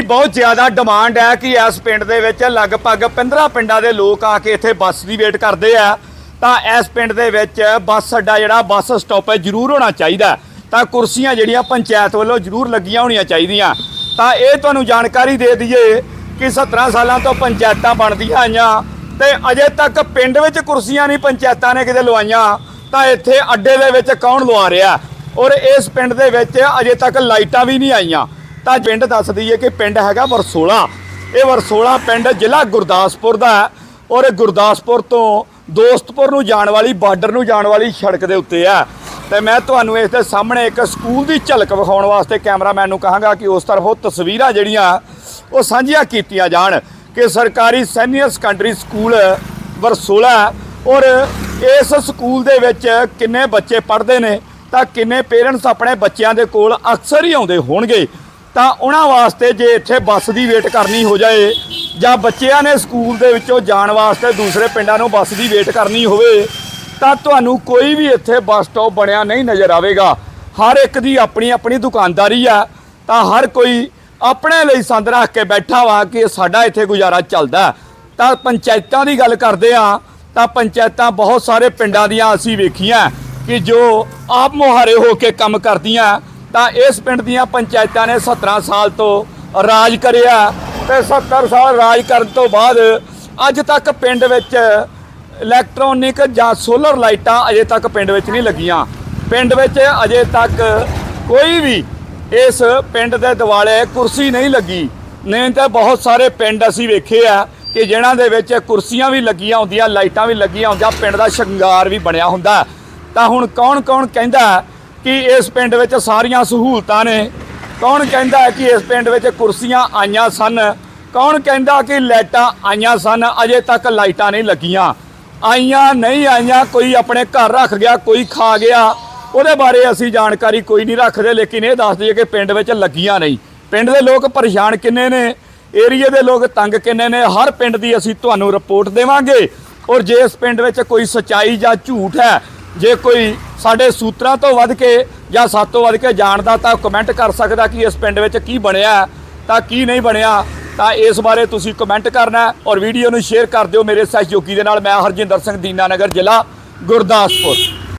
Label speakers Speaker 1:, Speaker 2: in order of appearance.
Speaker 1: ਦੀ ਬਹੁਤ ਜ਼ਿਆਦਾ ਡਿਮਾਂਡ ਹੈ ਕਿ ਇਸ ਪਿੰਡ ਦੇ ਵਿੱਚ ਲਗਭਗ 15 ਪਿੰਡਾਂ ਦੇ ਲੋਕ ਆ ਕੇ ਇੱਥੇ ਬੱਸ ਦੀ ਵੇਟ ਕਰਦੇ ਆ। ਤਾਂ ਇਸ ਪਿੰਡ ਦੇ ਵਿੱਚ ਬੱਸ ਅੱਡਾ ਜਿਹੜਾ, ਬੱਸ ਸਟਾਪੇਜ ਜ਼ਰੂਰ ਹੋਣਾ ਚਾਹੀਦਾ ਤਾਂ ਕੁਰਸੀਆਂ ਜਿਹੜੀਆਂ ਪੰਚਾਇਤ ਵੱਲੋਂ ਜ਼ਰੂਰ ਲੱਗੀਆਂ ਹੋਣੀਆਂ ਚਾਹੀਦੀਆਂ। ਤਾਂ ਇਹ ਤੁਹਾਨੂੰ ਜਾਣਕਾਰੀ ਦੇ ਦਈਏ ਕਿ 17 ਸਾਲਾਂ ਤੋਂ ਪੰਚਾਇਤਾਂ ਬਣਦੀਆਂ ਆਈਆਂ ਤੇ ਅਜੇ ਤੱਕ ਪਿੰਡ ਵਿੱਚ ਕੁਰਸੀਆਂ ਨਹੀਂ, ਪੰਚਾਇਤਾਂ ਨੇ ਕਿਤੇ ਲਵਾਈਆਂ। ਤਾਂ ਇੱਥੇ ਅੱਡੇ ਦੇ ਵਿੱਚ ਕੌਣ ਲਵਾ ਰਿਹਾ? ਔਰ ਇਸ ਪਿੰਡ ਦੇ ਵਿੱਚ ਅਜੇ ਤੱਕ ਲਾਈਟਾਂ ਵੀ ਨਹੀਂ ਆਈਆਂ। ਤਾਂ ਪਿੰਡ ਦੱਸ ਦਈਏ ਕਿ ਪਿੰਡ ਹੈਗਾ ਵਰਸੋਲਾ। ਇਹ ਵਰਸੋਲਾ ਪਿੰਡ ਜ਼ਿਲ੍ਹਾ ਗੁਰਦਾਸਪੁਰ ਦਾ ਹੈ ਔਰ ਇਹ ਗੁਰਦਾਸਪੁਰ ਤੋਂ ਦੋਸਤਪੁਰ ਨੂੰ ਜਾਣ ਵਾਲੀ, ਬਾਰਡਰ ਨੂੰ ਜਾਣ ਵਾਲੀ ਸੜਕ ਦੇ ਉੱਤੇ ਹੈ। ਤੇ ਮੈਂ ਤੁਹਾਨੂੰ ਇਸ ਦੇ ਸਾਹਮਣੇ ਇੱਕ ਸਕੂਲ ਦੀ ਝਲਕ ਵਿਖਾਉਣ ਵਾਸਤੇ ਕੈਮਰਾਮੈਨ ਨੂੰ ਕਹਾਂਗਾ ਕਿ ਉਸ ਤਰਫ ਉਹ ਤਸਵੀਰਾਂ ਜਿਹੜੀਆਂ ਉਹ ਸਾਂਝੀਆਂ ਕੀਤੀਆਂ ਜਾਣ ਕਿ ਸਰਕਾਰੀ ਸੈਨੀਅਰ ਸੈਕੰਡਰੀ ਸਕੂਲ ਵਰਸੋਲਾ ਔਰ ਇਸ ਸਕੂਲ ਦੇ ਵਿੱਚ ਕਿੰਨੇ ਬੱਚੇ ਪੜ੍ਹਦੇ ਨੇ ਤਾਂ ਕਿੰਨੇ ਪੇਰੈਂਟਸ ਆਪਣੇ ਬੱਚਿਆਂ ਦੇ ਕੋਲ ਅਕਸਰ ਹੀ ਆਉਂਦੇ ਹੋਣਗੇ। ਤਾਂ ਉਹਨਾਂ ਵਾਸਤੇ ਜੇ ਇੱਥੇ ਬੱਸ ਦੀ ਵੇਟ ਕਰਨੀ ਹੋ ਜਾਏ ਜਾਂ ਬੱਚਿਆਂ ਨੇ ਸਕੂਲ ਦੇ ਵਿੱਚੋਂ ਜਾਣ ਵਾਸਤੇ ਦੂਸਰੇ ਪਿੰਡਾਂ ਨੂੰ ਬੱਸ ਦੀ ਵੇਟ ਕਰਨੀ ਹੋਵੇ, ਤਾਂ ਤੁਹਾਨੂੰ ਕੋਈ ਵੀ ਇੱਥੇ ਬੱਸ ਸਟਾਪ ਬਣਿਆ ਨਹੀਂ ਨਜ਼ਰ ਆਵੇਗਾ। ਹਰ ਇੱਕ ਦੀ ਆਪਣੀ ਆਪਣੀ ਦੁਕਾਨਦਾਰੀ ਆ, ਤਾਂ ਹਰ ਕੋਈ ਆਪਣੇ ਲਈ ਸੰਦ ਰੱਖ ਕੇ ਬੈਠਾ ਵਾ ਕਿ ਸਾਡਾ ਇੱਥੇ ਗੁਜ਼ਾਰਾ ਚੱਲਦਾ। ਤਾਂ ਪੰਚਾਇਤਾਂ ਦੀ ਗੱਲ ਕਰਦੇ ਆ, ਤਾਂ ਪੰਚਾਇਤਾਂ ਬਹੁਤ ਸਾਰੇ ਪਿੰਡਾਂ ਦੀਆਂ ਅਸੀਂ ਵੇਖੀਆਂ ਕਿ ਜੋ ਆਪ ਮੁਹਾਰੇ ਹੋ ਕੇ ਕੰਮ ਕਰਦੀਆਂ ਤਾਂ ਇਸ ਪਿੰਡ ਦੀਆਂ ਪੰਚਾਇਤਾਂ ਨੇ 17 ਸਾਲ ਤੋਂ ਰਾਜ ਕਰਿਆ ਤੇ 70 ਸਾਲ ਰਾਜ ਕਰਨ ਤੋਂ ਬਾਅਦ ਅੱਜ ਤੱਕ ਪਿੰਡ ਵਿੱਚ ਇਲੈਕਟ੍ਰੋਨਿਕ ਜਾਂ ਸੋਲਰ ਲਾਈਟਾਂ ਅਜੇ ਤੱਕ ਪਿੰਡ ਵਿੱਚ ਨਹੀਂ ਲੱਗੀਆਂ। ਪਿੰਡ ਵਿੱਚ ਅਜੇ ਤੱਕ ਕੋਈ ਵੀ ਇਸ ਪਿੰਡ ਦੇ ਦਿਵਾਲੇ ਕੁਰਸੀ ਨਹੀਂ ਲੱਗੀ। ਨਹੀਂ ਤਾਂ ਬਹੁਤ ਸਾਰੇ ਪਿੰਡ ਅਸੀਂ ਵੇਖੇ ਆ ਕਿ ਜਿਨ੍ਹਾਂ ਦੇ ਵਿੱਚ ਕੁਰਸੀਆਂ ਵੀ ਲੱਗੀਆਂ ਹੁੰਦੀਆਂ, ਲਾਈਟਾਂ ਵੀ ਲੱਗੀਆਂ ਹੁੰਦੀਆਂ, ਪਿੰਡ ਦਾ ਸ਼ਿੰਗਾਰ ਵੀ ਬਣਿਆ ਹੁੰਦਾ। ਤਾਂ ਹੁਣ ਕੌਣ ਕੌਣ ਕਹਿੰਦਾ ਕਿ ਇਸ ਪਿੰਡ ਵਿੱਚ ਸਾਰੀਆਂ ਸਹੂਲਤਾਂ ਨੇ। ਕੌਣ ਕਹਿੰਦਾ ਹੈ ਕਿ ਇਸ ਪਿੰਡ ਵਿੱਚ ਕੁਰਸੀਆਂ ਆਈਆਂ ਸਨ? ਕੌਣ ਕਹਿੰਦਾ ਕਿ ਲਾਈਟਾਂ ਆਈਆਂ ਸਨ? ਅਜੇ ਤੱਕ ਲਾਈਟਾਂ ਨਹੀਂ ਲੱਗੀਆਂ। ਆਈਆਂ, ਨਹੀਂ ਆਈਆਂ, ਕੋਈ ਆਪਣੇ ਘਰ ਰੱਖ ਗਿਆ, ਕੋਈ ਖਾ ਗਿਆ। ਉਹਦੇ ਬਾਰੇ ਅਸੀਂ ਜਾਣਕਾਰੀ ਕੋਈ ਨਹੀਂ ਰੱਖਦੇ, ਲੇਕਿਨ ਇਹ ਦੱਸ ਦਈਏ ਕਿ ਪਿੰਡ ਵਿੱਚ ਲੱਗੀਆਂ ਨਹੀਂ। ਪਿੰਡ ਦੇ ਲੋਕ ਪਰੇਸ਼ਾਨ ਕਿੰਨੇ ਨੇ? ਏਰੀਏ ਦੇ ਲੋਕ ਤੰਗ ਕਿੰਨੇ ਨੇ? ਹਰ ਪਿੰਡ ਦੀ ਅਸੀਂ ਤੁਹਾਨੂੰ ਰਿਪੋਰਟ ਦੇਵਾਂਗੇ। ਔਰ ਜੇ ਇਸ ਪਿੰਡ ਵਿੱਚ ਕੋਈ ਸਚਾਈ ਜਾਂ ਝੂਠ ਹੈ, ਜੇ ਕੋਈ ਸਾਡੇ ਸੂਤਰਾਂ ਤੋਂ ਵੱਧ ਕੇ ਜਾਂ ਸਾਤੋਂ ਵੱਧ ਕੇ ਜਾਣਦਾ ਤਾਂ ਕਮੈਂਟ ਕਰ ਸਕਦਾ ਕਿ ਇਸ ਪਿੰਡ ਵਿੱਚ ਕੀ ਬਣਿਆ, ਤਾਂ ਕੀ ਨਹੀਂ ਬਣਿਆ, ਤਾਂ ਇਸ ਬਾਰੇ ਤੁਸੀਂ ਕਮੈਂਟ ਕਰਨਾ ਔਰ ਵੀਡੀਓ ਨੂੰ ਸ਼ੇਅਰ ਕਰ ਦਿਓ ਮੇਰੇ ਸਹਿਯੋਗੀ ਦੇ ਨਾਲ। ਮੈਂ ਹਰਜਿੰਦਰ ਸਿੰਘ ਦੀਨਾਨਗਰ ਜ਼ਿਲ੍ਹਾ, ਗੁਰਦਾਸਪੁਰ।